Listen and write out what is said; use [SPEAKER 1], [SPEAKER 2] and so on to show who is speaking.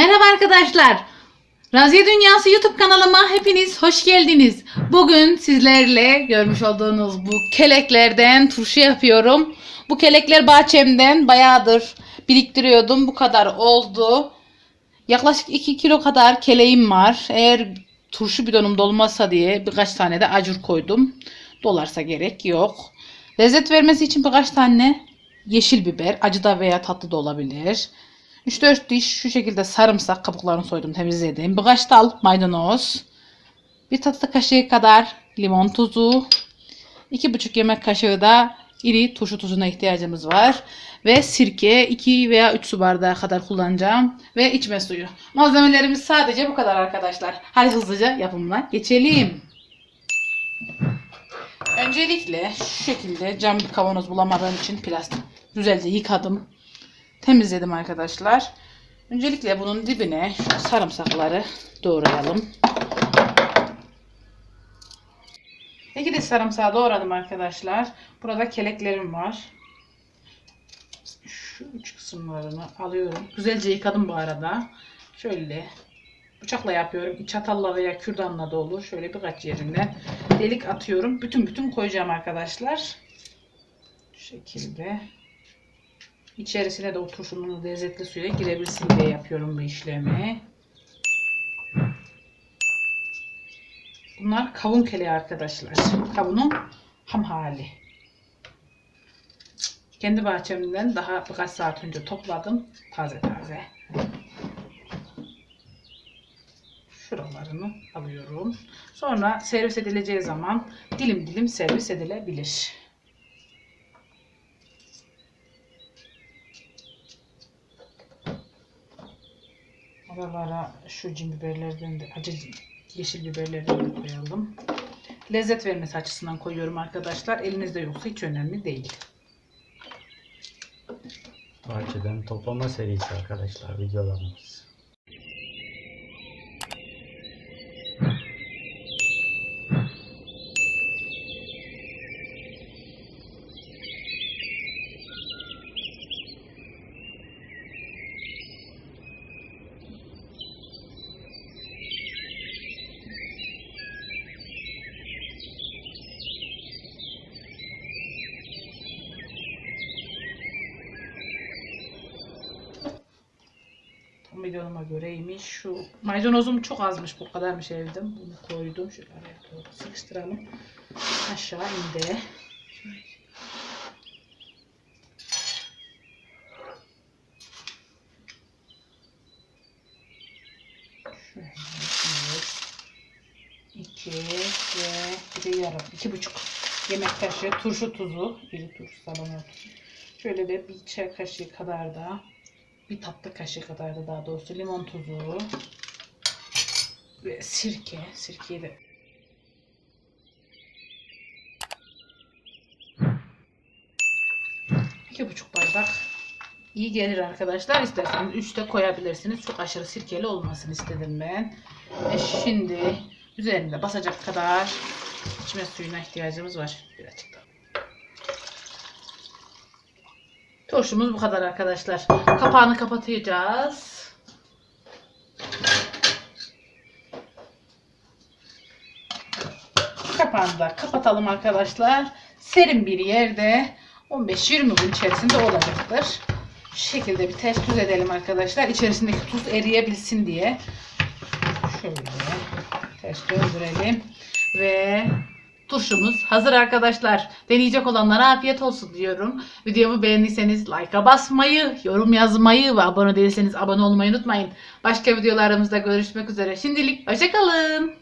[SPEAKER 1] Merhaba arkadaşlar. Raziye Dünyası YouTube kanalıma hepiniz hoş geldiniz. Bugün sizlerle görmüş olduğunuz bu keleklerden turşu yapıyorum. Bu kelekler bahçemden bayağıdır biriktiriyordum. Bu kadar oldu. Yaklaşık 2 kilo kadar keleğim var. Eğer turşu bidonum dolmazsa diye birkaç tane de acur koydum. Dolarsa gerek yok. Lezzet vermesi için birkaç tane yeşil biber, acı da veya tatlı da olabilir. 3-4 diş şu şekilde sarımsak kabuklarını soydum temizledim. Birkaç dal maydanoz. Bir tatlı kaşığı kadar limon tuzu. 2,5 yemek kaşığı da iri turşu tuzuna ihtiyacımız var. Ve sirke 2 veya 3 su bardağı kadar kullanacağım. Ve içme suyu. Malzemelerimiz sadece bu kadar arkadaşlar. Hadi hızlıca yapımına geçelim. Öncelikle şu şekilde cam bir kavanoz bulamadığım için plastik güzelce yıkadım. Temizledim arkadaşlar. Öncelikle bunun dibine sarımsakları doğrayalım. İki de sarımsağı doğradım arkadaşlar. Burada keleklerim var. Şu üç kısımlarını alıyorum. Güzelce yıkadım bu arada. Şöyle bıçakla yapıyorum. Çatalla veya kürdanla da olur. Şöyle birkaç yerinden delik atıyorum. Bütün bütün koyacağım arkadaşlar. Şu şekilde. İçerisine de o turşunun lezzetli suya girebilsin diye yapıyorum bu işlemi. Bunlar kavun keleği arkadaşlar. Kavunun ham hali. Kendi bahçemden daha birkaç saat önce topladım. Taze taze. Şuralarını alıyorum. Sonra servis edileceği zaman dilim dilim servis edilebilir. Aralara şu cin biberlerden de acı yeşil biberlerden de koyalım. Lezzet vermesi açısından koyuyorum arkadaşlar. Elinizde yoksa hiç önemli değil.
[SPEAKER 2] Bahçeden toplama serisi arkadaşlar videolarımız.
[SPEAKER 1] Videoma göreymiş. Şu maydanozum çok azmış. Bu kadarmış evde. Bunu koydum. Şöyle araya doğru sıkıştıralım. Aşağı indi. Şöyle bir, ve bir de yarım. iki buçuk yemek kaşığı turşu tuzu. Bir turşu salona. Şöyle de bir çay kaşığı kadar da bir tatlı kaşığı kadar da daha doğrusu limon tuzu ve sirke. Sirkeyi de iki buçuk bardak iyi gelir arkadaşlar. İsterseniz üçte koyabilirsiniz. Çok aşırı sirkeli olmasın istedim ben. Ve şimdi üzerinde basacak kadar içme suyuna ihtiyacımız var. Birazcık daha. Turşumuz bu kadar arkadaşlar. Kapağını kapatacağız. Kapağını da kapatalım arkadaşlar. Serin bir yerde 15-20 gün içerisinde olacaktır. Şu şekilde bir ters düz edelim arkadaşlar. İçerisindeki tuz eriyebilsin diye. Şöyle ters döndürelim. Ve turşumuz hazır arkadaşlar. Deneyecek olanlara afiyet olsun diyorum. Videomu beğendiyseniz like'a basmayı, yorum yazmayı ve abone değilseniz abone olmayı unutmayın. Başka videolarımızda görüşmek üzere. Şimdilik hoşçakalın.